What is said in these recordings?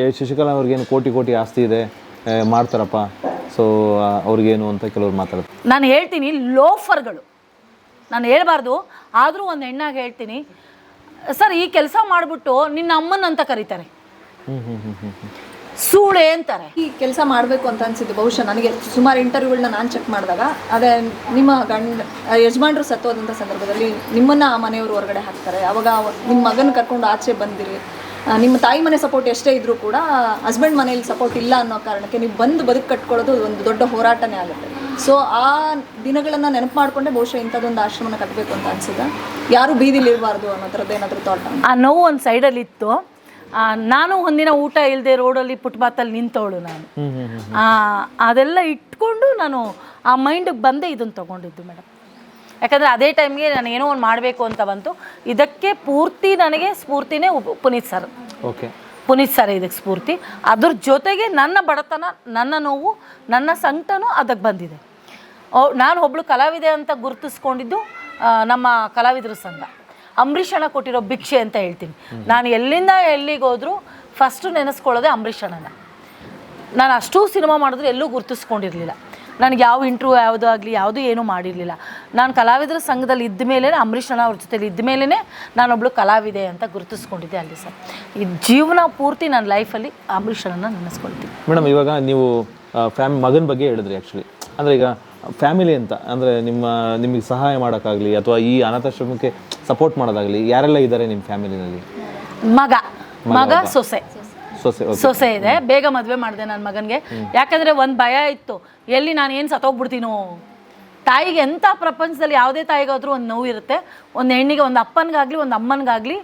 ಏ, ಶಶಿಕಲಾ ಅವ್ರಿಗೇನು ಕೋಟಿ ಕೋಟಿ ಆಸ್ತಿ ಇದೆ ಏ, ಮಾಡ್ತಾರಪ್ಪ. ಸೊ ಅವ್ರಿಗೇನು ಅಂತ ಕೆಲವ್ರು ಮಾತಾಡ್ತಾರೆ. ನಾನು ಹೇಳ್ತೀನಿ ಲೋಫರ್ಗಳು. ನಾನು ಹೇಳ್ಬಾರ್ದು ಆದರೂ ಒಂದು ಹೆಣ್ಣಾಗಿ ಹೇಳ್ತೀನಿ. ಸರ್ ಈ ಕೆಲಸ ಮಾಡಿಬಿಟ್ಟು ನಿನ್ನ ಅಮ್ಮನ ಅಂತ ಕರೀತಾರೆ. ಹ್ಮ್ ಹ್ಮ್ ಹ್ಮ್ ಹ್ಮ್ ಹ್ಮ್. ಸೂಳೆ ಅಂತಾರೆ. ಈ ಕೆಲಸ ಮಾಡಬೇಕು ಅಂತ ಅನ್ಸಿದ್ದು ಬಹುಶಃ ನನಗೆ ಸುಮಾರು ಇಂಟರ್ವ್ಯೂಗಳನ್ನ ನಾನು ಚೆಕ್ ಮಾಡಿದಾಗ ಅದೇ ನಿಮ್ಮ ಗಂಡ ಆ, ಯಜಮಾನ್ರು ಸತ್ತೋದಂಥ ಸಂದರ್ಭದಲ್ಲಿ ನಿಮ್ಮನ್ನ ಆ ಮನೆಯವರು ಹೊರಗಡೆ ಹಾಕ್ತಾರೆ. ಅವಾಗ ಅವ- ನಿಮ್ಮ ಮಗನ ಕರ್ಕೊಂಡು ಆಚೆ ಬಂದಿರಿ. ನಿಮ್ಮ ತಾಯಿ ಮನೆ ಸಪೋರ್ಟ್ ಎಷ್ಟೇ ಇದ್ರೂ ಕೂಡ ಹಸ್ಬೆಂಡ್ ಮನೇಲಿ ಸಪೋರ್ಟ್ ಇಲ್ಲ ಅನ್ನೋ ಕಾರಣಕ್ಕೆ ನೀವು ಬಂದು ಬದುಕು ಕಟ್ಕೊಳ್ಳೋದು ಒಂದು ದೊಡ್ಡ ಹೋರಾಟನೇ ಆಗುತ್ತೆ. ಸೊ ಆ ದಿನಗಳನ್ನು ನೆನಪು ಮಾಡಿಕೊಂಡೆ ಬಹುಶಃ ಇಂಥದ್ದೊಂದು ಆಶ್ರಮನ ಕಟ್ಟಬೇಕು ಅಂತ ಅನ್ಸುತ್ತೆ? ಯಾರು ಬೀದಿಲಿ ಇರಬಾರ್ದು ಅನ್ನೋ ಥರದ್ದು ಏನಾದರೂ ಥಾಟ್ ಆ ನೋವು ಒಂದು ಸೈಡಲ್ಲಿ ಇತ್ತು. ನಾನು ಒಂದಿನ ಊಟ ಇಲ್ಲದೆ ರೋಡಲ್ಲಿ ಫುಟ್ಪಾತಲ್ಲಿ ನಿಂತವಳು ನಾನು. ಅದೆಲ್ಲ ಇಟ್ಕೊಂಡು ನಾನು ಆ ಮೈಂಡಿಗೆ ಬಂದೇ ಇದನ್ನು ತೊಗೊಂಡಿದ್ದು ಮೇಡಮ್ ಯಾಕಂದರೆ ಅದೇ ಟೈಮ್ಗೆ ನಾನು ಏನೋ ಒಂದು ಮಾಡಬೇಕು ಅಂತ ಬಂತು. ಇದಕ್ಕೆ ಪೂರ್ತಿ ನನಗೆ ಸ್ಫೂರ್ತಿನೇ Puneeth sir. Okay. Puneeth sir ಇದಕ್ಕೆ ಸ್ಫೂರ್ತಿ. ಅದ್ರ ಜೊತೆಗೆ ನನ್ನ ಬಡತನ ನನ್ನ ನೋವು ನನ್ನ ಸಂಕಟನೂ ಅದಕ್ಕೆ ಬಂದಿದೆ. ನಾನು ಒಬ್ಳು ಕಲಾವಿದೆ ಅಂತ ಗುರುತಿಸ್ಕೊಂಡಿದ್ದು ನಮ್ಮ ಕಲಾವಿದರ ಸಂಘ. ಅಂಬರೀಷಣ ಕೊಟ್ಟಿರೋ ಭಿಕ್ಷೆ ಅಂತ ಹೇಳ್ತೀನಿ. ನಾನು ಎಲ್ಲಿಂದ ಎಲ್ಲಿಗೆ ಹೋದರೂ ಫಸ್ಟು ನೆನೆಸ್ಕೊಳ್ಳೋದೆ ಅಂಬರೀಷಣನ ನಾನು ಅಷ್ಟೂ ಸಿನಿಮಾ ಮಾಡಿದ್ರೆ ಎಲ್ಲೂ ಗುರುತಿಸ್ಕೊಂಡಿರಲಿಲ್ಲ. ನನಗೆ ಯಾವ ಇಂಟ್ರ್ಯೂ ಯಾವುದು ಆಗಲಿ ಯಾವುದೂ ಏನೂ ಮಾಡಿರಲಿಲ್ಲ. ನಾನು ಕಲಾವಿದರ ಸಂಘದಲ್ಲಿ ಇದ್ದ ಮೇಲೆ ಅಂಬರೀಷ್ ಅಣ್ಣ ಅವ್ರ ಜೊತೆಲಿ ಇದ್ದ ಮೇಲೇ ನಾನೊಬ್ಳು ಕಲಾವಿದೆ ಅಂತ ಗುರುತಿಸ್ಕೊಂಡಿದ್ದೆ ಅಲ್ಲಿ ಸರ್. ಈ ಜೀವನ ಪೂರ್ತಿ ನನ್ನ ಲೈಫಲ್ಲಿ ಅಂಬರೀಷ್ ಅಣ್ಣನ ನೆನೆಸ್ಕೊಳ್ತೀನಿ. ಮೇಡಮ್ ಇವಾಗ ನೀವು ಫ್ಯಾಮ್ ಮಗನ ಬಗ್ಗೆ ಹೇಳಿದ್ರಿ ಆ್ಯಕ್ಚುಲಿ ಅಂದರೆ ಈಗ ಫ್ಯಾಮಿಲಿ ಅಂತ ಅಂದರೆ ನಿಮ್ಮ ನಿಮಗೆ ಸಹಾಯ ಮಾಡೋಕ್ಕಾಗಲಿ ಅಥವಾ ಈ ಅನಾಥಾಶ್ರಮಕ್ಕೆ ಸಪೋರ್ಟ್ ಮಾಡೋದಾಗಲಿ ಯಾರೆಲ್ಲ ಇದ್ದಾರೆ ನಿಮ್ಮ ಫ್ಯಾಮಿಲಿನಲ್ಲಿ ಮಗ. ಮಗ ಸೊಸೆ. ಸೊಸೆ ಇದೆ ಬೇಗ ಮದುವೆ ಮಾಡಿದೆ ನನ್ನ ಮಗನಿಗೆ. ಯಾಕಂದರೆ ಒಂದು ಭಯ ಇತ್ತು. ಎಲ್ಲಿ ನಾನು ಏನು ಸತ್ತೋಗ್ಬಿಡ್ತೀನೋ? ತಾಯಿಗೆ ಎಂಥ ಪ್ರಪಂಚದಲ್ಲಿ ಯಾವುದೇ ತಾಯಿಗಾದ್ರೂ ಒಂದು ನೋವು ಇರುತ್ತೆ. ಒಂದು ಹೆಣ್ಣಿಗೆ ಒಂದು ಅಪ್ಪನಿಗಾಗಲಿ ಒಂದು ಅಮ್ಮನಿಗಾಗಲಿ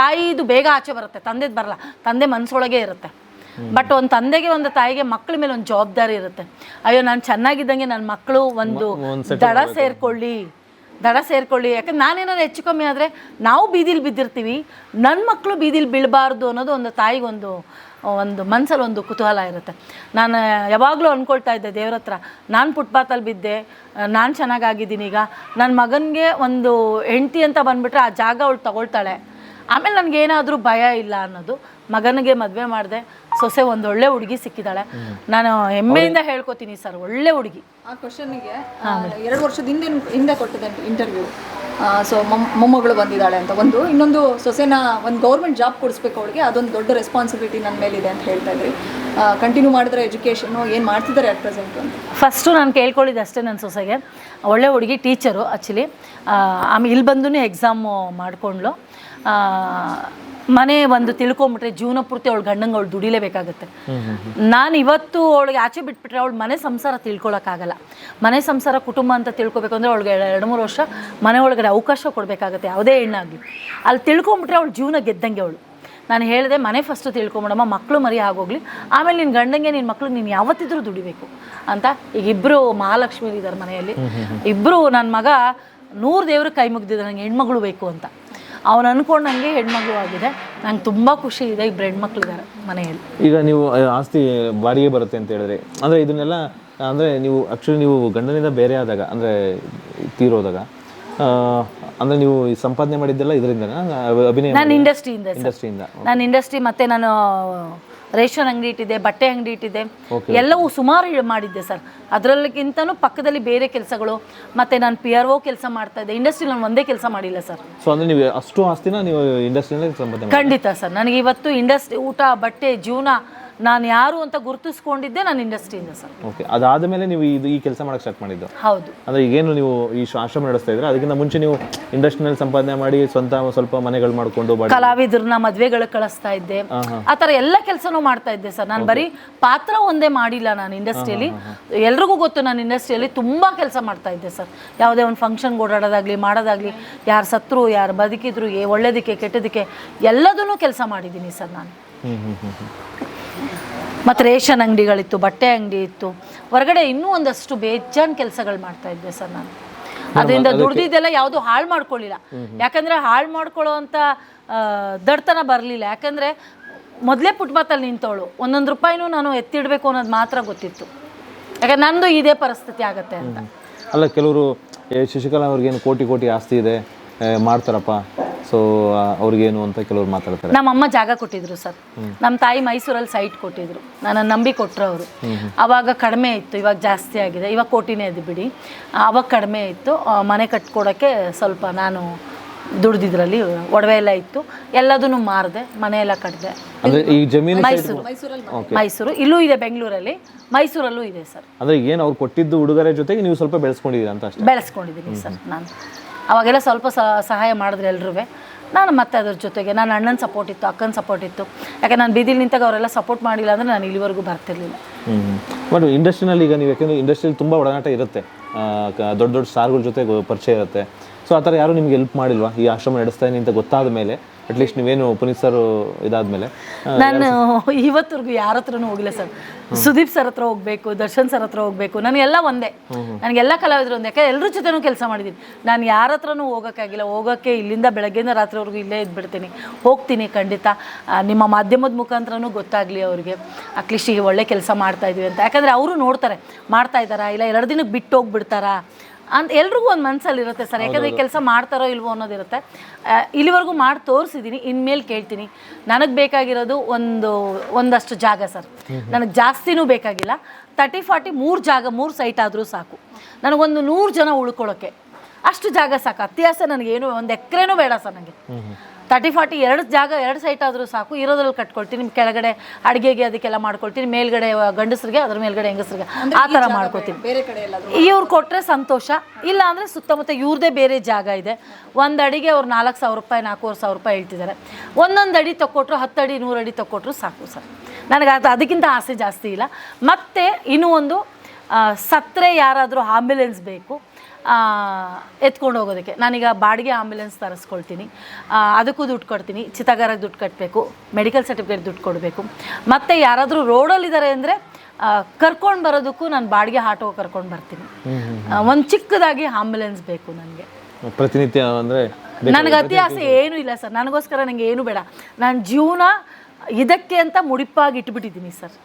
ತಾಯಿದು ಬೇಗ ಆಚೆ ಬರುತ್ತೆ. ತಂದೆದು ಬರಲ್ಲ. ತಂದೆ ಮನಸ್ಸೊಳಗೆ ಇರುತ್ತೆ. ಬಟ್ ಒಂದು ತಂದೆಗೆ ಒಂದು ತಾಯಿಗೆ ಮಕ್ಕಳ ಮೇಲೆ ಒಂದು ಜವಾಬ್ದಾರಿ ಇರುತ್ತೆ. ಅಯ್ಯೋ ನಾನು ಚೆನ್ನಾಗಿದ್ದಂಗೆ ನನ್ನ ಮಕ್ಕಳು ಒಂದು ದಡ ಸೇರ್ಕೊಳ್ಳಿ. ದಡ ಸೇರ್ಕೊಳ್ಳಿ. ಯಾಕಂದ್ರೆ ನಾನೇನಾದ್ರು ಹೆಚ್ಚು ಕಮ್ಮಿ ಆದರೆ ನಾವು ಬೀದಿಲಿ ಬಿದ್ದಿರ್ತೀವಿ. ನನ್ನ ಮಕ್ಕಳು ಬೀದಿಲಿ ಬೀಳಬಾರ್ದು ಅನ್ನೋದು ಒಂದು ತಾಯಿಗೊಂದು, ಒಂದು ಮನಸ್ಸಲ್ಲಿ ಒಂದು ಕುತೂಹಲ ಇರುತ್ತೆ. ನಾನು ಯಾವಾಗಲೂ ಅಂದ್ಕೊಳ್ತಾ ಇದ್ದೆ ದೇವ್ರ ಹತ್ರ, ನಾನು ಫುಟ್ಪಾತಲ್ಲಿ ಬಿದ್ದೆ ನಾನು ಚೆನ್ನಾಗಾಗಿದ್ದೀನಿ ಈಗ. ನನ್ನ ಮಗನಿಗೆ ಒಂದು ಹೆಂಡತಿ ಅಂತ ಬಂದುಬಿಟ್ರೆ ಆ ಜಾಗ ಅವಳು ತಗೊಳ್ತಾಳೆ. ಆಮೇಲೆ ನನಗೇನಾದರೂ ಭಯ ಇಲ್ಲ ಅನ್ನೋದು ಮಗನಿಗೆ ಮದುವೆ ಮಾಡಿದೆ. ಸೊಸೆ ಒಂದು ಒಳ್ಳೆ ಹುಡುಗಿ ಸಿಕ್ಕಿದ್ದಾಳೆ ನಾನು ಹೆಮ್ಮೆಯಿಂದ ಹೇಳ್ಕೊತೀನಿ ಸರ್ ಒಳ್ಳೆ ಹುಡುಗಿ. ಆ ಕ್ವಶನ್ಗೆ ಎರಡು ವರ್ಷದ ಹಿಂದೆ ಹಿಂದೆ ಕೊಟ್ಟಿದ್ದೆ ಇಂಟರ್ವ್ಯೂ ಸೊ ಮೊಮ್ಮಗಳು ಬಂದಿದ್ದಾಳೆ ಅಂತ ಒಂದು. ಇನ್ನೊಂದು ಸೊಸೆನ ಒಂದು ಗೌರ್ಮೆಂಟ್ ಜಾಬ್ ಕೊಡಿಸ್ಬೇಕು ಅವಳಿಗೆ ಅದೊಂದು ದೊಡ್ಡ ರೆಸ್ಪಾನ್ಸಿಬಿಲಿಟಿ ನನ್ನ ಮೇಲಿದೆ ಅಂತ ಹೇಳ್ತಾ ಇದ್ರಿ. ಕಂಟಿನ್ಯೂ ಮಾಡಿದ್ರೆ ಎಜುಕೇಷನು ಏನು ಮಾಡ್ತಿದ್ದಾರೆ ಅಟ್ ಪ್ರೆಸೆಂಟ್ ಅಂತ? ಫಸ್ಟು ನಾನು ಕೇಳ್ಕೊಳ್ಳಿದ್ದು ಅಷ್ಟೇ ನನ್ನ ಸೊಸೆಗೆ. ಒಳ್ಳೆ ಹುಡುಗಿ ಟೀಚರು ಆ್ಯಕ್ಚುಲಿ ಆಮೇಲೆ ಇಲ್ಲಿ ಬಂದು ಎಕ್ಸಾಮು ಮಾಡಿಕೊಂಡ್ಲು ಮನೆ ಒಂದು ತಿಳ್ಕೊಂಬಿಟ್ರೆ ಜೀವನ ಪೂರ್ತಿ ಅವಳು ಗಂಡಂಗೆ ಅವಳು ದುಡಿಲೇಬೇಕಾಗುತ್ತೆ. ನಾನು ಇವತ್ತು ಅವಳಿಗೆ ಆಚೆ ಬಿಟ್ಬಿಟ್ರೆ ಅವಳು ಮನೆ ಸಂಸಾರ ತಿಳ್ಕೊಳಕ್ಕಾಗಲ್ಲ. ಮನೆ ಸಂಸಾರ ಕುಟುಂಬ ಅಂತ ತಿಳ್ಕೊಬೇಕು ಅಂದರೆ ಅವಳಿಗೆ ಎರಡು ಮೂರು ವರ್ಷ ಮನೆ ಒಳಗಡೆ ಅವಕಾಶ ಕೊಡಬೇಕಾಗುತ್ತೆ ಯಾವುದೇ ಹೆಣ್ಣಾಗಲಿ. ಅಲ್ಲಿ ತಿಳ್ಕೊಂಬಿಟ್ರೆ ಅವಳು ಜೀವನ ಗೆದ್ದಂಗೆ ಅವಳು. ನಾನು ಹೇಳಿದೆ ಮನೆ ಫಸ್ಟು ತಿಳ್ಕೊಂಬಿಡಮ್ಮ ಮಕ್ಕಳು ಮರಿ ಆಗೋಗ್ಲಿ. ಆಮೇಲೆ ನಿನ್ನ ಗಂಡಂಗೆ ನಿನ್ನ ಮಕ್ಳು ನೀನು ಯಾವತ್ತಿದ್ರೂ ದುಡಿಬೇಕು ಅಂತ ಈಗ ಇಬ್ಬರು ಮಹಾಲಕ್ಷ್ಮಿ ಇದ್ದಾರೆ ಮನೆಯಲ್ಲಿ. ಇಬ್ಬರು ನನ್ನ ಮಗ ನೂರು ದೇವ್ರ ಕೈ ಮುಗಿದಿದ್ದಾರೆ ನನಗೆ ಹೆಣ್ಮಗಳು ಬೇಕು ಅಂತ. ಅವನು ಅನ್ಕೊಂಡಂಗೆ ಹೆಣ್ಮಗಳು ಆಗಿದೆ. ನಂಗೆ ತುಂಬ ಖುಷಿ ಇದೆ ಇಬ್ಬರು ಹೆಣ್ಮಕ್ಳಿದ್ದಾರೆ ಮನೆಯಲ್ಲಿ. ಈಗ ನೀವು ಆಸ್ತಿ ಬಾಡಿಗೆ ಬರುತ್ತೆ ಅಂತ ಹೇಳಿದ್ರೆ ಅಂದರೆ ಇದನ್ನೆಲ್ಲ ಅಂದರೆ ನೀವು ಆ್ಯಕ್ಚುಲಿ ನೀವು ಗಂಡನಿಂದ ಬೇರೆ ಆದಾಗ ಅಂದರೆ ತೀರೋದಾಗ ಅಂದ್ರೆ ನೀವು ಈ ಸಂಪಾದನೆ ಮಾಡಿದ್ದೆಲ್ಲ ಇದರಿಂದ ನಾನು ಇಂಡಸ್ಟ್ರಿಯಿಂದ ಇಂಡಸ್ಟ್ರಿಯಿಂದ ನಾನು ಇಂಡಸ್ಟ್ರಿ ಮತ್ತೆ ನಾನು ರೇಷನ್ ಅಂಗಡಿ ಇಟ್ಟಿದೆ ಬಟ್ಟೆ ಅಂಗಡಿ ಇಟ್ಟಿದೆ ಎಲ್ಲವೂ ಸುಮಾರು ಮಾಡಿದ್ದೆ ಸರ್. ಅದರಲ್ಲಿಗಿಂತನೂ ಪಕ್ಕದಲ್ಲಿ ಬೇರೆ ಕೆಲಸಗಳು ಮತ್ತೆ ನಾನು ಪಿ ಆರ್ ಒ ಕೆಲಸ ಮಾಡ್ತಾ ಇದ್ದೆ ಇಂಡಸ್ಟ್ರಿ ನಾನು ಒಂದೇ ಕೆಲಸ ಮಾಡಿಲ್ಲ ಸರ್. ಸೊ ಅಂದ್ರೆ ನೀವು ಅಷ್ಟು ಆಸ್ತಿನ ನೀವು ಖಂಡಿತ ಸರ್. ನನಗೆ ಇವತ್ತು ಇಂಡಸ್ಟ್ರಿ ಊಟ ಬಟ್ಟೆ ಜೀವನ ನಾನು ಯಾರು ಅಂತ ಗುರುತಿಸ್ಕೊಂಡಿದ್ದೆ ನಾನು ಇಂಡಸ್ಟ್ರಿಯಿಂದ ಸರ್. ಓಕೆ ಅದಾದ ಮೇಲೆ ನೀವು ಇದು ಈ ಕೆಲಸ ಮಾಡಕ್ಕೆ ಸ್ಟಾರ್ಟ್ ಮಾಡಿದ್ದು? ಹೌದು. ಅಂದ್ರೆ ಈಗೇನು ನೀವು ಈ ಆಶ್ರಮ ನಡೆಸ್ತಾ ಇದ್ರೆ ಅದಕ್ಕಿಂತ ಮುಂಚೆ ನೀವು ಇಂಡಸ್ಟ್ರಿಯಲ್ ಸಂಪಾದನೆ ಮಾಡಿ ಸ್ವಂತ ಸ್ವಲ್ಪ ಮನೆಗಳು ಮಾಡಿಕೊಂಡು ಕಲಾವಿದರನ್ನ ಮದ್ವೆಗಳಿಗೆ ಕಳಿಸ್ತಾ ಇದ್ದೆ. ಆ ಥರ ಎಲ್ಲ ಕೆಲಸನೂ ಮಾಡ್ತಾ ಇದ್ದೆ ಸರ್. ನಾನು ಬರೀ ಪಾತ್ರ ಒಂದೇ ಮಾಡಿಲ್ಲ ನಾನು ಇಂಡಸ್ಟ್ರಿಯಲ್ಲಿ ಎಲ್ರಿಗೂ ಗೊತ್ತು ನಾನು ಇಂಡಸ್ಟ್ರಿಯಲ್ಲಿ ತುಂಬ ಕೆಲಸ ಮಾಡ್ತಾ ಇದ್ದೆ ಸರ್. ಯಾವುದೇ ಒಂದು ಫಂಕ್ಷನ್ ಓಡಾಡೋದಾಗ್ಲಿ ಮಾಡೋದಾಗ್ಲಿ ಯಾರು ಸತ್ರು ಯಾರು ಬದುಕಿದ್ರು ಏ ಒಳ್ಳೇದಕ್ಕೆ ಕೆಟ್ಟದಕ್ಕೆ ಎಲ್ಲದನ್ನೂ ಕೆಲಸ ಮಾಡಿದ್ದೀನಿ ಸರ್ ನಾನು. ಮತ್ತು ರೇಷನ್ ಅಂಗಡಿಗಳಿತ್ತು ಬಟ್ಟೆ ಅಂಗಡಿ ಇತ್ತು ಹೊರಗಡೆ ಇನ್ನೂ ಒಂದಷ್ಟು ಬೇಜಾನ್ ಕೆಲಸಗಳು ಮಾಡ್ತಾ ಇದ್ದೆ ಸರ್ ನಾನು. ಅದರಿಂದ ದುಡ್ದಿದ್ದೆಲ್ಲ ಯಾವುದು ಹಾಳು ಮಾಡ್ಕೊಳ್ಳಿಲ್ಲ ಯಾಕಂದರೆ ಹಾಳು ಮಾಡ್ಕೊಳ್ಳೋ ಅಂತ ದಡ್ತನ ಬರಲಿಲ್ಲ. ಯಾಕಂದರೆ ಮೊದಲೇ ಪುಟ್ಬಾತಲ್ಲಿ ನಿಂತವಳು ಒಂದೊಂದು ರೂಪಾಯಿನೂ ನಾನು ಎತ್ತಿಡಬೇಕು ಅನ್ನೋದು ಮಾತ್ರ ಗೊತ್ತಿತ್ತು. ಯಾಕಂದ್ರೆ ನಂದು ಇದೇ ಪರಿಸ್ಥಿತಿ ಆಗುತ್ತೆ ಅಂತ. ಅಲ್ಲ ಕೆಲವರು ಶಶಿಕಲಾ ಅವ್ರಿಗೇನು ಕೋಟಿ ಕೋಟಿ ಆಸ್ತಿ ಇದೆ ಮಾಡ್ತಾರಪ್ಪ. ಸೊ ಅವ್ರಿಗೇನು ಅಂತ ಕೆಲವ್ರು ಮಾತಾಡ್ತಾರೆ. ನಮ್ಮಮ್ಮ ಜಾಗ ಕೊಟ್ಟಿದ್ರು ಸರ್. ನಮ್ಮ ತಾಯಿ ಮೈಸೂರಲ್ಲಿ ಸೈಟ್ ಕೊಟ್ಟಿದ್ರು. ನನ್ನ ನಂಬಿ ಕೊಟ್ಟರು ಅವರು ಅವಾಗ ಕಡಿಮೆ ಇತ್ತು ಇವಾಗ ಜಾಸ್ತಿ ಆಗಿದೆ. ಇವಾಗ ಕೋಟಿನೇ ಅದು ಬಿಡಿ. ಅವಾಗ ಕಡಿಮೆ ಇತ್ತು. ಮನೆ ಕಟ್ಕೊಡೋಕ್ಕೆ ಸ್ವಲ್ಪ ನಾನು ದುಡ್ದಿದ್ರಲ್ಲಿ ಒಡವೆ ಎಲ್ಲ ಇತ್ತು. ಎಲ್ಲದನ್ನು ಮಾರಿದೆ ಮನೆ ಎಲ್ಲ ಕಟ್ಟಿದೆ ಅಂದ್ರೆ ಈ ಜಮೀನು ಮೈಸೂರು. ಮೈಸೂರು. ಇಲ್ಲೂ ಇದೆ ಬೆಂಗಳೂರಲ್ಲಿ. ಮೈಸೂರಲ್ಲೂ ಇದೆ ಸರ್. ಅಂದ್ರೆ ಏನು ಅವ್ರು ಕೊಟ್ಟಿದ್ದು ಉಡುಗೊರೆ ಜೊತೆಗೆ ನೀವು ಸ್ವಲ್ಪ ಬೆಳೆಸ್ಕೊಂಡಿದ್ದೀರಾ ಅಂತ ಅಷ್ಟೇ? ಬೆಳೆಸ್ಕೊಂಡಿದ್ದೀನಿ ಸರ್ ನಾನು. ಅವಾಗೆಲ್ಲ ಸ್ವಲ್ಪ ಸಹಾಯ ಮಾಡಿದ್ರು ಎಲ್ರೂ ನಾನು ಮತ್ತೆ ಅದ್ರ ಜೊತೆಗೆ ನನ್ನ ಅಣ್ಣನ ಸಪೋರ್ಟ್ ಇತ್ತು, ಅಕ್ಕನ ಸಪೋರ್ಟ್ ಇತ್ತು. ಯಾಕೆ ನಾನು ಬೀದಿಲಿ ನಿಂತಾಗ ಅವರೆಲ್ಲ ಸಪೋರ್ಟ್ ಮಾಡಿಲ್ಲ ಅಂದರೆ ನಾನು ಇಲ್ಲಿವರೆಗೂ ಬರ್ತಿರ್ಲಿಲ್ಲ. ಹ್ಞೂ ಬಟ್ ಇಂಡಸ್ಟ್ರಿನಲ್ಲಿ ಈಗ ನೀವು ಯಾಕೆಂದ್ರೆ ಇಂಡಸ್ಟ್ರಿಯಲ್ಲಿ ತುಂಬ ಒಡನಾಟ ಇರುತ್ತೆ. ದೊಡ್ಡ ದೊಡ್ಡ ಸ್ಟಾರ್ಗಳ ಜೊತೆ ಪರಿಚಯ ಇರುತ್ತೆ. ಸೊ ಆ ಥರ ಯಾರು ನಿಮ್ಗೆ ಹೆಲ್ಪ್ ಮಾಡಿಲ್ವಾ? ಈ ಆಶ್ರಮ ನಡೆಸ್ತಾ ಇದೀನಿ ಅಂತ ಗೊತ್ತಾದ ಮೇಲೆ ಅಟ್ಲೀಸ್ಟ್ ನೀವೇನು ಪುನೀತ್ ಸರ್ ಇದಾದ್ಮೇಲೆ ನಾನು ಇವತ್ತರೆಗೂ ಯಾರ ಹತ್ರನೂ ಹೋಗಿಲ್ಲ ಸರ್. ಸುದೀಪ್ ಸರ್ ಹತ್ರ ಹೋಗ್ಬೇಕು ದರ್ಶನ್ ಸರ್ ಹತ್ರ ಹೋಗ್ಬೇಕು ನನಗೆಲ್ಲ ಒಂದೇ. ನನಗೆಲ್ಲ ಕಲಾವಿದರು ಒಂದೇ. ಯಾಕೆ ಎಲ್ಲರ ಜೊತೆನೂ ಕೆಲಸ ಮಾಡಿದ್ದೀನಿ ನಾನು ಯಾರ ಹತ್ರನೂ ಹೋಗೋಕ್ಕಾಗಿಲ್ಲ. ಹೋಗೋಕ್ಕೆ ಇಲ್ಲಿಂದ ಬೆಳಗ್ಗೆಯಿಂದ ರಾತ್ರಿವರೆಗೂ ಇಲ್ಲೇ ಇದ್ಬಿಡ್ತೀನಿ. ಹೋಗ್ತೀನಿ ಖಂಡಿತ. ನಿಮ್ಮ ಮಾಧ್ಯಮದ ಮುಖಾಂತರನೂ ಗೊತ್ತಾಗಲಿ ಅವರಿಗೆ. ಅಟ್ಲೀಸ್ಟ್ ಈಗ ಒಳ್ಳೆ ಕೆಲಸ ಮಾಡ್ತಾ ಇದೀವಿ ಅಂತ. ಯಾಕಂದರೆ ಅವರು ನೋಡ್ತಾರೆ. ಮಾಡ್ತಾ ಇದ್ದಾರಾ? ಇಲ್ಲ ಎರಡು ದಿನಕ್ಕೆ ಬಿಟ್ಟು ಹೋಗ್ಬಿಡ್ತಾರಾ? ಅಂತ ಎಲ್ರಿಗೂ ಒಂದು ಮನಸ್ಸಲ್ಲಿ ಇರುತ್ತೆ ಸರ್. ಯಾಕಂದರೆ ಈ ಕೆಲಸ ಮಾಡ್ತಾರೋ ಇಲ್ವೋ ಅನ್ನೋದಿರುತ್ತೆ ಇಲ್ಲಿವರೆಗೂ ಮಾಡಿ ತೋರಿಸಿದ್ದೀನಿ ಇನ್ಮೇಲೆ ಕೇಳ್ತೀನಿ. ನನಗೆ ಬೇಕಾಗಿರೋದು ಒಂದು ಒಂದಷ್ಟು ಜಾಗ ಸರ್. ನನಗೆ ಜಾಸ್ತಿನೂ ಬೇಕಾಗಿಲ್ಲ. ತರ್ಟಿ ಫಾರ್ಟಿ ಮೂರು ಜಾಗ ಮೂರು ಸೈಟ್ ಆದರೂ ಸಾಕು. ನನಗೊಂದು ನೂರು ಜನ ಉಳ್ಕೊಳ್ಳೋಕ್ಕೆ ಅಷ್ಟು ಜಾಗ ಸಾಕು. ಅತ್ಯಾಸ ನನಗೇನು ಒಂದು ಎಕರೆನೂ ಬೇಡ ಸರ್ ನನಗೆ ತರ್ಟಿ ಫಾರ್ಟಿ ಎರಡು ಜಾಗ ಎರಡು ಸೈಟ್ ಆದರೂ ಸಾಕು ಇರೋದ್ರಲ್ಲಿ ಕಟ್ಕೊಳ್ತೀನಿ. ನಿಮ್ಮ ಕೆಳಗಡೆ ಅಡುಗೆಗೆ ಅದಕ್ಕೆಲ್ಲ ಮಾಡ್ಕೊಳ್ತೀನಿ ಮೇಲ್ಗಡೆ ಗಂಡಸರಿಗೆ ಅದ್ರ ಮೇಲ್ಗಡೆ ಹೆಂಗಸರಿಗೆ. ಆ ಥರ ಮಾಡ್ಕೊತೀನಿ ಬೇರೆ ಕಡೆ ಇವ್ರು ಕೊಟ್ಟರೆ ಸಂತೋಷ. ಇಲ್ಲ ಅಂದರೆ ಸುತ್ತಮುತ್ತ ಇವ್ರದೇ ಬೇರೆ ಜಾಗ ಇದೆ. ಒಂದು ಅಡಿಗೆ ಅವ್ರು ನಾಲ್ಕು ಸಾವಿರ ರೂಪಾಯಿ ನಾಲ್ಕೂವರೆ ಸಾವಿರ ರೂಪಾಯಿ ಹೇಳ್ತಿದ್ದಾರೆ. ಒಂದೊಂದು ಅಡಿ ತಗೊಟ್ರು ಹತ್ತು ಅಡಿ ನೂರು ಅಡಿ ತಗೊಟ್ರು ಸಾಕು ಸರ್. ನನಗೆ ಅದು ಅದಕ್ಕಿಂತ ಆಸೆ ಜಾಸ್ತಿ ಇಲ್ಲ. ಮತ್ತು ಇನ್ನೂ ಒಂದು ಸತ್ತರೆ ಯಾರಾದರೂ ಆಂಬ್ಯುಲೆನ್ಸ್ ಬೇಕು ಎತ್ಕೊಂಡು ಹೋಗೋದಕ್ಕೆ. ನಾನೀಗ ಬಾಡಿಗೆ ಆಂಬ್ಯುಲೆನ್ಸ್ ತರಿಸ್ಕೊಳ್ತೀನಿ. ಅದಕ್ಕೂ ದುಡ್ಡು ಕೊಡ್ತೀನಿ. ಚಿತಾಗಾರಕ್ಕೆ ದುಡ್ಡು ಕಟ್ಟಬೇಕು ಮೆಡಿಕಲ್ ಸರ್ಟಿಫಿಕೇಟ್ ದುಡ್ಡು ಕೊಡಬೇಕು. ಮತ್ತು ಯಾರಾದರೂ ರೋಡಲ್ಲಿದ್ದಾರೆ ಅಂದರೆ ಕರ್ಕೊಂಡು ಬರೋದಕ್ಕೂ ನಾನು ಬಾಡಿಗೆ ಆಟೋ ಕರ್ಕೊಂಡು ಬರ್ತೀನಿ. ಒಂದು ಚಿಕ್ಕದಾಗಿ ಆಂಬ್ಯುಲೆನ್ಸ್ ಬೇಕು ನನಗೆ. ಪ್ರತಿನಿತ್ಯ ಅಂದರೆ ನನಗೆ ಅತಿ ಆಸೆ ಏನೂ ಇಲ್ಲ ಸರ್. ನನಗೋಸ್ಕರ ನನಗೆ ಏನು ಬೇಡ. ನಾನು ಜೀವನ ಇದಕ್ಕೆ ಅಂತ ಮುಡಿಪಾಗಿ ಇಟ್ಬಿಟ್ಟಿದ್ದೀನಿ ಸರ್.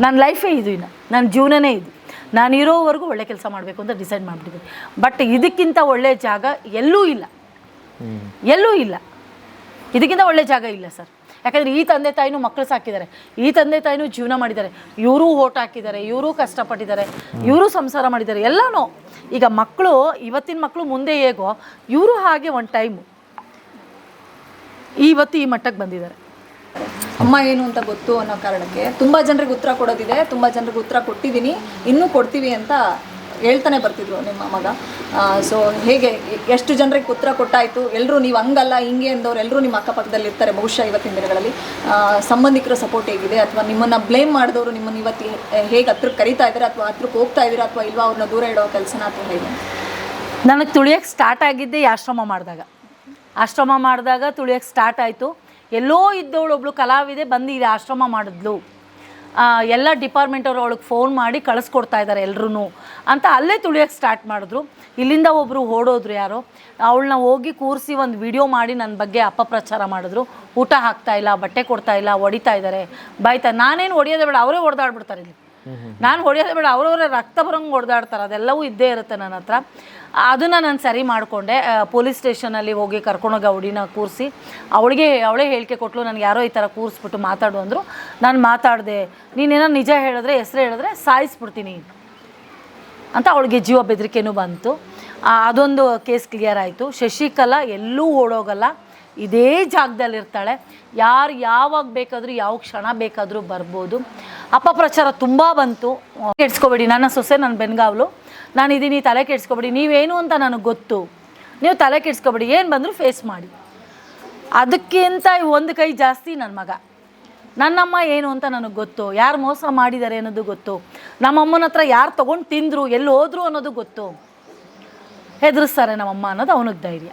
ನನ್ನ ಲೈಫೇ ಇದು ಇನ್ನು. ನನ್ನ ಜೀವನನೇ ಇದು. ನಾನು ಇರೋವರೆಗೂ ಒಳ್ಳೆ ಕೆಲಸ ಮಾಡಬೇಕು ಅಂತ ಡಿಸೈಡ್ ಮಾಡಿಬಿಟ್ಟಿದ್ದೀನಿ. ಬಟ್ ಇದಕ್ಕಿಂತ ಒಳ್ಳೆ ಜಾಗ ಎಲ್ಲೂ ಇಲ್ಲ. ಎಲ್ಲೂ ಇಲ್ಲ. ಇದಕ್ಕಿಂತ ಒಳ್ಳೆ ಜಾಗ ಇಲ್ಲ ಸರ್. ಯಾಕಂದರೆ ಈ ತಂದೆ ತಾಯಿನೂ ಮಕ್ಕಳು ಸಾಕಿದ್ದಾರೆ. ಈ ತಂದೆ ತಾಯಿನೂ ಜೀವನ ಮಾಡಿದ್ದಾರೆ. ಇವರು ಓಟ್ ಹಾಕಿದ್ದಾರೆ, ಇವರು ಕಷ್ಟಪಟ್ಟಿದ್ದಾರೆ, ಇವರು ಸಂಸಾರ ಮಾಡಿದ್ದಾರೆ, ಎಲ್ಲನೂ. ಈಗ ಮಕ್ಕಳು ಇವತ್ತಿನ ಮಕ್ಕಳು ಮುಂದೆ ಹೇಗೋ, ಇವರು ಹಾಗೆ ಒಂದು ಟೈಮು ಇವತ್ತು ಈ ಮಟ್ಟಕ್ಕೆ ಬಂದಿದ್ದಾರೆ. ಅಮ್ಮ ಏನು ಅಂತ ಗೊತ್ತು ಅನ್ನೋ ಕಾರಣಕ್ಕೆ ತುಂಬಾ ಜನರಿಗೆ ಉತ್ತರ ಕೊಡೋದಿದೆ, ತುಂಬಾ ಜನರಿಗೆ ಉತ್ತರ ಕೊಟ್ಟಿದ್ದೀನಿ. ಇನ್ನೂ ಕೊಡ್ತೀವಿ ಅಂತ ಹೇಳ್ತಾನೆ ಬರ್ತಿದ್ರು ನಿಮ್ಮ ಮಗ. ಸೊ ಹೇಗೆ, ಎಷ್ಟು ಜನರಿಗೆ ಉತ್ತರ ಕೊಟ್ಟಾಯಿತು? ಎಲ್ಲರೂ ನೀವು ಹಂಗಲ್ಲ, ಹಿಂಗೆ ಅಂದವ್ರು ಎಲ್ಲರೂ ನಿಮ್ಮ ಅಕ್ಕಪಕ್ಕದಲ್ಲಿ ಇರ್ತಾರೆ ಬಹುಶಃ ಇವತ್ತಿನ ದಿನಗಳಲ್ಲಿ. ಸಂಬಂಧಿಕರ ಸಪೋರ್ಟ್ ಹೇಗಿದೆ ಅಥವಾ ನಿಮ್ಮನ್ನ ಬ್ಲೇಮ್ ಮಾಡಿದವರು ನಿಮ್ಮನ್ನು ಇವತ್ತು ಹೇಗೆ ಹತ್ರಕ್ಕೆ ಕರಿತಾ ಇದ್ದಾರೆ ಅಥವಾ ಹತ್ರಕ್ಕೆ ಹೋಗ್ತಾ ಇದ್ದೀರಾ ಅಥವಾ ಇಲ್ವಾ ಅವ್ರನ್ನ ದೂರ ಇಡೋ ಕೆಲಸನ ಅಥವಾ ಹೇಗೆ? ನನಗೆ ತುಳಿಯೋಕ್ಕೆ ಸ್ಟಾರ್ಟ್ ಆಗಿದ್ದೆ ಆಶ್ರಮ ಮಾಡಿದಾಗ. ಆಶ್ರಮ ಮಾಡಿದಾಗ ತುಳಿಯೋಕ್ಕೆ ಸ್ಟಾರ್ಟ್ ಆಯಿತು. ಎಲ್ಲೋ ಇದ್ದವಳು ಒಬ್ಳು ಕಲಾವಿದೆ ಬಂದು ಇಲ್ಲಿ ಆಶ್ರಮ ಮಾಡಿದ್ಲು. ಎಲ್ಲ ಡಿಪಾರ್ಟ್ಮೆಂಟ್ ಅವರು ಅವಳಿಗೆ ಫೋನ್ ಮಾಡಿ ಕಳಿಸ್ಕೊಡ್ತಾ ಇದ್ದಾರೆ ಎಲ್ಲರೂ ಅಂತ ಅಲ್ಲೇ ತುಳಿಯೋಕ್ಕೆ ಸ್ಟಾರ್ಟ್ ಮಾಡಿದ್ರು. ಇಲ್ಲಿಂದ ಒಬ್ಬರು ಓಡೋದ್ರು ಯಾರೋ. ಅವಳನ್ನ ಹೋಗಿ ಕೂರಿಸಿ ಒಂದು ವಿಡಿಯೋ ಮಾಡಿ ನನ್ನ ಬಗ್ಗೆ ಅಪಪ್ರಚಾರ ಮಾಡಿದ್ರು. ಊಟ ಹಾಕ್ತಾ ಇಲ್ಲ, ಬಟ್ಟೆ ಕೊಡ್ತಾ ಇಲ್ಲ, ಹೊಡಿತಾ ಇದ್ದಾರೆ ಬಾಯ್ತಾ, ನಾನೇನು ಹೊಡಿಯೋದೇ ಬೇಡ, ಅವರೇ ಹೊಡೆದಾಡ್ಬಿಡ್ತಾರೆ ಇಲ್ಲಿ. ನಾನು ಹೊಡೆಯೋದೇ ಬೇಡ, ಅವರವರ ರಕ್ತ ಬರೋಂಗೆ ಹೊಡೆದಾಡ್ತಾರೆ, ಅದೆಲ್ಲವೂ ಇದ್ದೇ ಇರುತ್ತೆ ನನ್ನ ಹತ್ರ. ಅದನ್ನು ನಾನು ಸರಿ ಮಾಡಿಕೊಂಡೆ ಪೊಲೀಸ್ ಸ್ಟೇಷನಲ್ಲಿ ಹೋಗಿ ಕರ್ಕೊಂಡೋಗಿ ಅವಡಿನ ಕೂರಿಸಿ. ಅವಳಿಗೆ, ಅವಳೇ ಹೇಳಿಕೆ ಕೊಟ್ಟಲು ನನಗೆ ಯಾರೋ ಈ ಥರ ಕೂರಿಸ್ಬಿಟ್ಟು ಮಾತಾಡು ಅಂದರು. ನಾನು ಮಾತಾಡಿದೆ ನೀನೇನೋ ನಿಜ ಹೇಳಿದ್ರೆ, ಹೆಸ್ರು ಹೇಳಿದ್ರೆ ಸಾಯಿಸ್ಬಿಡ್ತೀನಿ ಅಂತ ಅವಳಿಗೆ ಜೀವ ಬೆದರಿಕೆನೂ ಬಂತು. ಅದೊಂದು ಕೇಸ್ ಕ್ಲಿಯರ್ ಆಯಿತು. ಶಶಿಕಲಾ ಎಲ್ಲೂ ಓಡೋಗಲ್ಲ. ಇದೇ ಜಾಗದಲ್ಲಿರ್ತಾಳೆ ಯಾರು ಯಾವಾಗ ಬೇಕಾದರೂ, ಯಾವ ಕ್ಷಣ ಬೇಕಾದರೂ ಬರ್ಬೋದು. ಅಪಪ್ರಚಾರ ತುಂಬ ಬಂತು. ಕೆಡ್ಸ್ಕೊಬೇಡಿ ನನ್ನ ಸೊಸೆ, ನನ್ನ ಬೆನ್ಗಾವ್ಲು. ನಾನು ಇದೀನಿ ತಲೆ ಕೆಡ್ಸ್ಕೊಬೇಡಿ. ನೀವೇನು ಅಂತ ನನಗೆ ಗೊತ್ತು. ನೀವು ತಲೆ ಕೆಡ್ಸ್ಕೊಬೇಡಿ, ಏನು ಬಂದರೂ ಫೇಸ್ ಮಾಡಿ. ಅದಕ್ಕಿಂತ ಒಂದು ಕೈ ಜಾಸ್ತಿ ನನ್ನ ಮಗ. ನನ್ನಮ್ಮ ಏನು ಅಂತ ನನಗೆ ಗೊತ್ತು. ಯಾರು ಮೋಸ ಮಾಡಿದ್ದಾರೆ ಅನ್ನೋದು ಗೊತ್ತು. ನಮ್ಮಮ್ಮನ ಹತ್ರ ಯಾರು ತೊಗೊಂಡು ತಿಂದರು, ಎಲ್ಲಿ ಹೋದರು ಅನ್ನೋದು ಗೊತ್ತು. ಹೆದರಿಸ್ತಾರೆ ನಮ್ಮಮ್ಮ ಅನ್ನೋದು ಅವನಿಗೆ ಧೈರ್ಯ.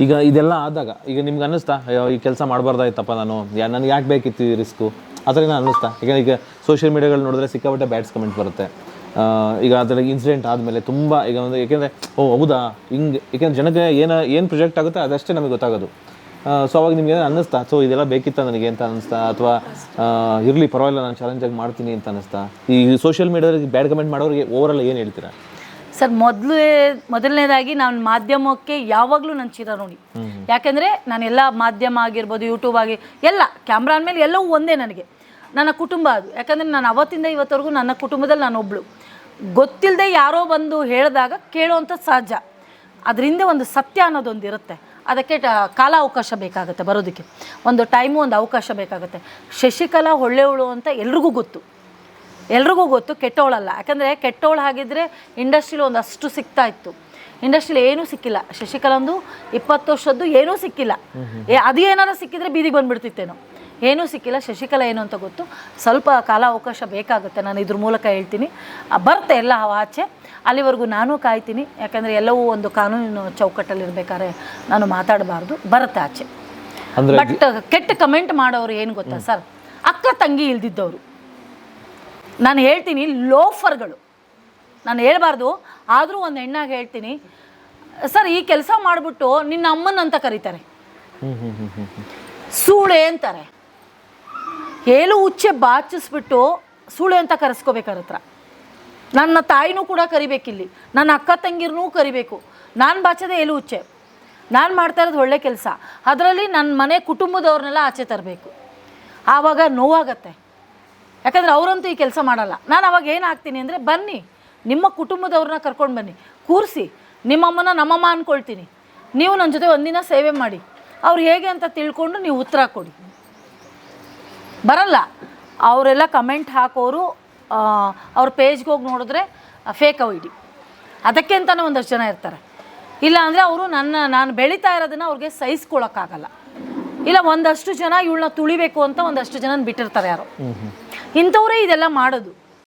ಈಗ ಇದೆಲ್ಲ ಆದಾಗ, ಈಗ ನಿಮ್ಗೆ ಅನ್ನಿಸ್ತಾ, ಅಯ್ಯೋ, ಈ ಕೆಲಸ ಮಾಡಬಾರ್ದಾಯ್ತಪ್ಪ ನಾನು, ಯಾ, ನನಗೆ ಯಾಕೆ ಬೇಕಿತ್ತು ಈ ರಿಸ್ಕು ಆ ಥರ ಏನೋ ಅನ್ನಿಸ್ತಾ. ಈಗ ಈಗ ಸೋಷಿಯಲ್ ಮೀಡಿಯಾಗಳು ನೋಡಿದ್ರೆ ಸಿಕ್ಕಾಪಟ್ಟೆ ಬ್ಯಾಡ್ಸ್ ಕಮೆಂಟ್ ಬರುತ್ತೆ. ಈಗ ಅದರ ಇನ್ಸಿಡೆಂಟ್ ಆದಮೇಲೆ ತುಂಬ, ಈಗ ಒಂದು ಏಕೆಂದರೆ, ಓ, ಹೌದಾ? ಹಿಂಗೆ, ಏಕೆಂದ್ರೆ ಜನಕ್ಕೆ ಏನು ಏನು ಪ್ರೊಜೆಕ್ಟ್ ಆಗುತ್ತೆ ಅದಷ್ಟೇ ನಮಗೆ ಗೊತ್ತಾಗೋದು. ಸೊ ಅವಾಗ ನಿಮ್ಗೆ ಏನೋ ಅನ್ನಿಸ್ತಾ, ಸೊ, ಇದೆಲ್ಲ ಬೇಕಿತ್ತ ನನಗೆ? ಅಂತ ಅನ್ನಿಸ್ತಾ, ಅಥವಾ ಇರಲಿ, ಪರವಾಗಿಲ್ಲ, ನಾನು ಚಾಲೆಂಜಾಗಿ ಮಾಡ್ತೀನಿ ಅಂತ ಅನ್ನಿಸ್ತಾ. ಈ ಸೋಷಿಯಲ್ ಮೀಡಿಯಾದಲ್ಲಿ ಬ್ಯಾಡ್ ಕಮೆಂಟ್ ಮಾಡೋರಿಗೆ ಓವರಲ್ ಏನು ಹೇಳ್ತೀರಾ? ಸರ್ ಮೊದಲೇ ಮೊದಲನೇದಾಗಿ ನಾನು ಮಾಧ್ಯಮಕ್ಕೆ ಯಾವಾಗಲೂ ನನ್ನ ಚಿರ ನೋಡಿ. ಯಾಕೆಂದರೆ ನಾನೆಲ್ಲ ಮಾಧ್ಯಮ ಆಗಿರ್ಬೋದು ಯೂಟ್ಯೂಬ್ ಆಗಿ ಎಲ್ಲ ಕ್ಯಾಮ್ರಾ ಅಂದಮೇಲೆ ಎಲ್ಲವೂ ಒಂದೇ ನನಗೆ. ನನ್ನ ಕುಟುಂಬ ಅದು. ಯಾಕಂದರೆ ನಾನು ಅವತ್ತಿಂದ ಇವತ್ತವರೆಗೂ ನನ್ನ ಕುಟುಂಬದಲ್ಲಿ ನಾನು ಒಬ್ಳು. ಗೊತ್ತಿಲ್ಲದೆ ಯಾರೋ ಬಂದು ಹೇಳಿದಾಗ ಕೇಳೋವಂಥದ್ದು ಸಹಜ. ಅದರಿಂದ ಒಂದು ಸತ್ಯ ಅನ್ನೋದೊಂದು ಇರುತ್ತೆ ಅದಕ್ಕೆ ಕಾಲ ಅವಕಾಶ ಬೇಕಾಗುತ್ತೆ ಬರೋದಕ್ಕೆ. ಒಂದು ಟೈಮು ಒಂದು ಅವಕಾಶ ಬೇಕಾಗುತ್ತೆ. ಶಶಿಕಲಾ ಒಳ್ಳೆಯವಳು ಅಂತ ಎಲ್ರಿಗೂ ಗೊತ್ತು. ಎಲ್ರಿಗೂ ಗೊತ್ತು ಕೆಟ್ಟವಳಲ್ಲ ಯಾಕಂದರೆ ಕೆಟ್ಟವಳು ಹಾಗಿದ್ರೆ ಇಂಡಸ್ಟ್ರಿಲಿ ಒಂದಷ್ಟು ಸಿಗ್ತಾ ಇತ್ತು. ಇಂಡಸ್ಟ್ರಿಲಿ ಏನೂ ಸಿಕ್ಕಿಲ್ಲ. ಶಶಿಕಲಂದು ಇಪ್ಪತ್ತು ವರ್ಷದ್ದು ಏನೂ ಸಿಕ್ಕಿಲ್ಲ. ಅದು ಏನಾರು ಸಿಕ್ಕಿದ್ರೆ ಬೀದಿಗೆ ಬಂದುಬಿಡ್ತಿತ್ತೇನೋ. ಏನೂ ಸಿಕ್ಕಿಲ್ಲ. ಶಶಿಕಲಾ ಏನು ಅಂತ ಗೊತ್ತು. ಸ್ವಲ್ಪ ಕಾಲ ಅವಕಾಶ ಬೇಕಾಗುತ್ತೆ. ನಾನು ಇದ್ರ ಮೂಲಕ ಹೇಳ್ತೀನಿ. ಬರ್ತೆ ಬರುತ್ತೆ ಎಲ್ಲ ಆಚೆ. ಅಲ್ಲಿವರೆಗೂ ನಾನು ಕಾಯ್ತೀನಿ. ಯಾಕಂದರೆ ಎಲ್ಲವೂ ಒಂದು ಕಾನೂನಿನ ಚೌಕಟ್ಟಲ್ಲಿ ಇರಬೇಕಾದ್ರೆ ನಾನು ಮಾತಾಡಬಾರ್ದು. ಬರುತ್ತೆ ಆಚೆ. ಬಟ್ ಕೆಟ್ಟ ಕಮೆಂಟ್ ಮಾಡೋರು ಏನು ಗೊತ್ತಾ ಸರ್ ಅಕ್ಕ ತಂಗಿ ಇಲ್ದಿದ್ದವರು. ನಾನು ಹೇಳ್ತೀನಿ, ಲೋಫರ್ಗಳು. ನಾನು ಹೇಳಬಾರ್ದು, ಆದರೂ ಒಂದು ಹೆಣ್ಣಾಗಿ ಹೇಳ್ತೀನಿ. ಸರ್, ಈ ಕೆಲಸ ಮಾಡಿಬಿಟ್ಟು ನಿನ್ನ ಅಮ್ಮನ ಅಂತ ಕರೀತಾರೆ. ಸೂಳೆ ಅಂತಾರೆ. ಏಳು ಉಚ್ಚೆ ಬಾಚಿಸ್ಬಿಟ್ಟು ಸೂಳೆ ಅಂತ ಕರೆಸ್ಕೋಬೇಕಾರ ಹತ್ರ. ನನ್ನ ತಾಯಿನೂ ಕೂಡ ಕರಿಬೇಕಿಲ್ಲಿ. ನನ್ನ ಅಕ್ಕ ತಂಗಿರ್ನೂ ಕರಿಬೇಕು. ನಾನು ಬಾಚದೆ ಏಳು ಉಚ್ಚೆ. ನಾನು ಮಾಡ್ತಾ ಇರೋದು ಒಳ್ಳೆ ಕೆಲಸ. ಅದರಲ್ಲಿ ನನ್ನ ಮನೆ ಕುಟುಂಬದವ್ರನ್ನೆಲ್ಲ ಆಚೆ ತರಬೇಕು. ಆವಾಗ ನೋವಾಗತ್ತೆ. ಯಾಕಂದರೆ ಅವರಂತೂ ಈ ಕೆಲಸ ಮಾಡಲ್ಲ. ನಾನು ಅವಾಗ ಏನು ಹಾಕ್ತೀನಿ ಅಂದರೆ ಬನ್ನಿ, ನಿಮ್ಮ ಕುಟುಂಬದವ್ರನ್ನ ಕರ್ಕೊಂಡು ಬನ್ನಿ. ಕೂರಿಸಿ, ನಿಮ್ಮಮ್ಮನ ನಮ್ಮಮ್ಮ ಅಂದ್ಕೊಳ್ತೀನಿ ನೀವು ನನ್ನ ಜೊತೆ ಒಂದಿನ ಸೇವೆ ಮಾಡಿ. ಅವ್ರು ಹೇಗೆ ಅಂತ ತಿಳ್ಕೊಂಡು ನೀವು ಉತ್ತರ ಕೊಡಿ. ಬರಲ್ಲ. ಅವರೆಲ್ಲ ಕಮೆಂಟ್ ಹಾಕೋರು ಅವ್ರ ಪೇಜ್ಗೆ ಹೋಗಿ ನೋಡಿದ್ರೆ ಫೇಕ್ ಐ ಇಡಿ. ಅದಕ್ಕೆ ಅಂತಲೇ ಒಂದಷ್ಟು ಜನ ಇರ್ತಾರೆ. ಇಲ್ಲ ಅಂದರೆ ಅವರು ನನ್ನ, ನಾನು ಬೆಳೀತಾ ಇರೋದನ್ನು ಅವ್ರಿಗೆ ಸಹಿಸ್ಕೊಳಕ್ಕಾಗಲ್ಲ. ಇಲ್ಲ ಒಂದಷ್ಟು ಜನ ಇವಳನ್ನ ತುಳಿಬೇಕು ಅಂತ ಒಂದಷ್ಟು ಜನ ಬಿಟ್ಟಿರ್ತಾರೆ ಯಾರೋ. ಇಂಥವರೇ ಇದೆಲ್ಲ ಮಾಡೋದು.